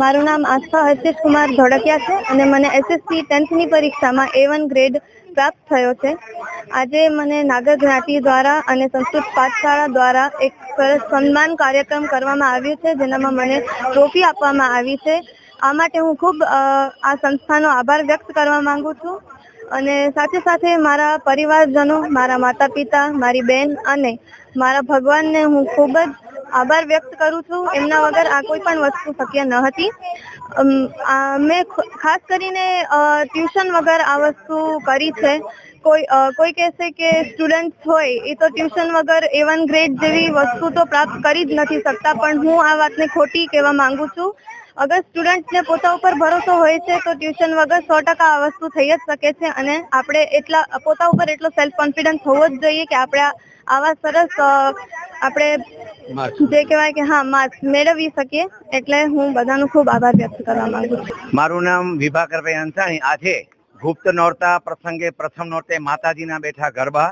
મારું નામ આસ્થા હર્ષિત કુમાર ધોળકિયા છે અને મને એસએસસી ટેન્થની પરીક્ષામાં એ વન ગ્રેડ પ્રાપ્ત થયો છે. આજે મને નાગર જ્ઞાતિ દ્વારા અને સંસ્કૃત પાઠશાળા દ્વારા એક સરસ સન્માન કાર્યક્રમ કરવામાં આવ્યું છે, જેનામાં મને ટ્રોફી આપવામાં આવી છે. આ માટે હું ખૂબ આ સંસ્થાનો આભાર વ્યક્ત કરવા માંગુ છું. અને સાથે સાથે મારા પરિવારજનો, મારા માતા પિતા મારી બેન અને મારા ભગવાનને હું ખૂબ જ આભાર વ્યક્ત કરું છું. એમના વગર આ કોઈ પણ વસ્તુ શક્ય ન હતી. મેં ખાસ કરીને ટ્યુશન વગર આ વસ્તુ કરી છે. કોઈ કોઈ કહેશે કે સ્ટુડન્ટ હોય, એ તો ટ્યુશન વગર એ વન ગ્રેડ જેવી વસ્તુ તો પ્રાપ્ત કરી જ નથી શકતા, પણ હું આ વાતને ખોટી કહેવા માંગુ છું. અગર સ્ટુડન્ટને પોતા ઉપર ભરોસો હોય છે, તો ટ્યુશન વગર સો ટકા આ વસ્તુ થઈ જ શકે છે અને આપણે એટલા, પોતા ઉપર એટલો સેલ્ફ કોન્ફિડન્સ હોવો જ જોઈએ કે આપણે આવા સરસ આપણે જે કહેવાય કે હા માર્ક્સ મેળવી શકીએ. એટલે હું બધાનો ખૂબ આભાર વ્યક્ત કરવા માંગુ છું. મારું નામ વિભાકરભાઈ અંસાણી. આજે ગુપ્ત નોરતા પ્રસંગે પ્રથમ નોરતે માતાજીના બેઠા ગરબા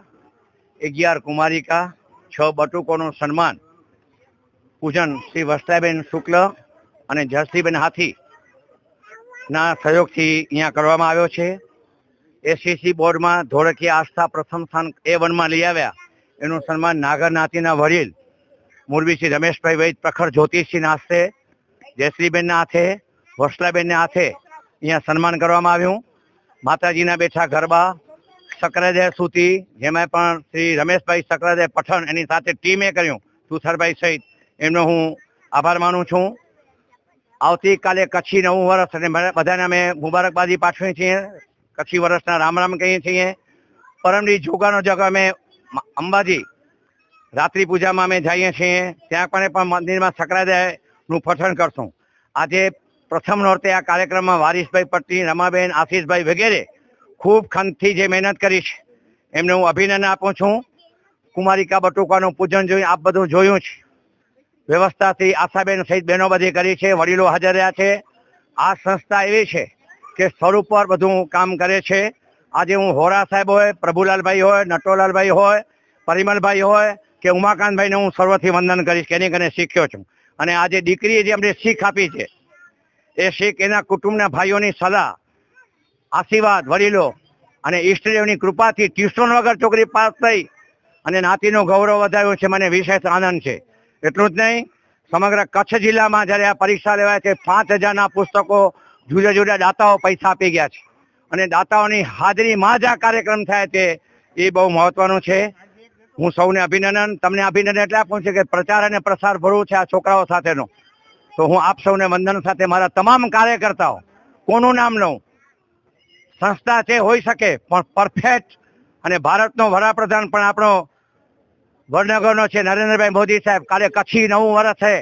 અગિયાર કુમારિકા છ બટુકોનું સન્માન પૂજન શ્રી વસ્ત્રાબેન શુક્લ અને જયશ્રીબેન હાથી ના સહયોગથી અહીંયા કરવામાં આવ્યો છે. એસીસી બોર્ડમાં ધોળકીય આસ્થા પ્રથમ સ્થાન એ વનમાં લઈ આવ્યા. એનું સન્માન નાગર નાતીના વડીલ મુરબીશ્રી રમેશભાઈ વૈદ પ્રખર જ્યોતિષસિંહના હાથે જયશ્રીબેનના હાથે વસલાબેનના હાથે અહીંયા સન્માન કરવામાં આવ્યું. માતાજીના બેઠા ગરબા સક્રદેવ સુતી, જેમાં પણ શ્રી રમેશભાઈ સક્રદેવ પઠન એની સાથે ટીમે કર્યું તુથરભાઈ સહિત. એમનો હું આભાર માનું છું. આવતીકાલે કચ્છી નવું વર્ષ અને બધાને અમે મુબારકબાદી પાઠવીએ છીએ. કચ્છી વર્ષના રામ રામ કહીએ છીએ. પરમની જોગાનો જગ અમે અંબાજી. રાત્રિ પૂજામાં અમે જઈએ છીએ. ત્યાં પણ પણ મંદિરમાં સકરાદેવનું પઠન કરશું. આજે પ્રથમ નોરતે આ કાર્યક્રમમાં વારીશભાઈ પટ્ટી, રમાબેન, આશીષભાઈ વગેરે ખૂબ ખંતથી જે મહેનત કરી છે, એમને હું અભિનંદન આપું છું. કુમારિકા બટુકાનું પૂજન જોઈ આપ બધું જોયું છે. વ્યવસ્થાથી આશાબેન સહિત બહેનો બધી કરી છે, વડીલો હાજર રહ્યા છે. આ સંસ્થા એવી છે કે સ્વરૂપ પર બધું કામ કરે છે. આજે હું હોરા સાહેબ હોય, પ્રભુલાલભાઈ હોય, નટોલાલભાઈ હોય, પરિમલભાઈ હોય કે ઉમાકાંતભાઈને હું સર્વથી વંદન કરીશ કે એની કને શીખ્યો છું. અને આજે દીકરીએ જે અમને શીખ આપી છે, એ શીખ એના કુટુંબના ભાઈઓની સલાહ, આશીર્વાદ, વડીલો અને ઈષ્ટદેવની કૃપાથી ટ્યુશન વગર છોકરી પાસ થઈ અને નાતીનું ગૌરવ વધાર્યું છે, મને વિશેષ આનંદ છે. એટલું જ નહીં, સમગ્ર કચ્છ જિલ્લામાં જ્યારે આ પરીક્ષા લેવાય છે, પાંચ હજારના પુસ્તકો જુદા જુદા દાતાઓ પૈસા આપી ગયા છે. અને દાતાઓની હાજરીમાં જ આ કાર્યક્રમ થાય છે એ બહુ મહત્વનું છે. હું સૌને અભિનંદન. તમને અભિનંદન એટલે આપું છું કે પ્રચાર અને પ્રસાર ભરવું છે આ છોકરાઓ સાથેનો. તો હું આપ સૌને વંદન સાથે મારા તમામ કાર્યકર્તાઓ, કોનું નામ લઉં? સંસ્થા છે હોઈ શકે, પણ પરફેક્ટ અને ભારતનો વડાપ્રધાન પણ આપણો વડનગરનો છે, નરેન્દ્રભાઈ મોદી સાહેબ, કાલે કચ્છી નવું વર્ષ છે.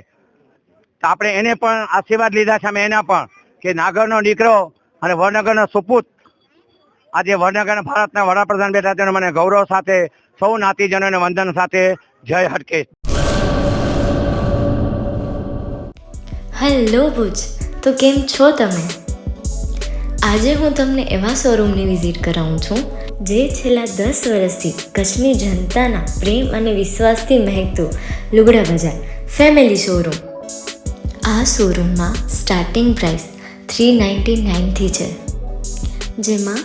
તો આપણે એને પણ આશીર્વાદ લીધા છે, અમે એના પણ, કે નાગરનો દીકરો અને વડનગરનો સુપુત આજે વડનગર ભારતના વડાપ્રધાન બેઠા તેનો મને ગૌરવ સાથે, સૌ નાતીજનોને વંદન સાથે જય હટકેશ હેલો ભુજ, તો કેમ છો તમે? આજે હું તમને એવા શોરૂમની વિઝિટ કરાવું છું, જે છેલ્લા દસ વર્ષથી કચ્છની જનતાના પ્રેમ અને વિશ્વાસથી મહેકતું લુગડા બજાર ફેમિલી શોરૂમ. આ શોરૂમમાં સ્ટાર્ટિંગ પ્રાઇસ થ્રી નાઇન્ટી નાઇનથી છે, જેમાં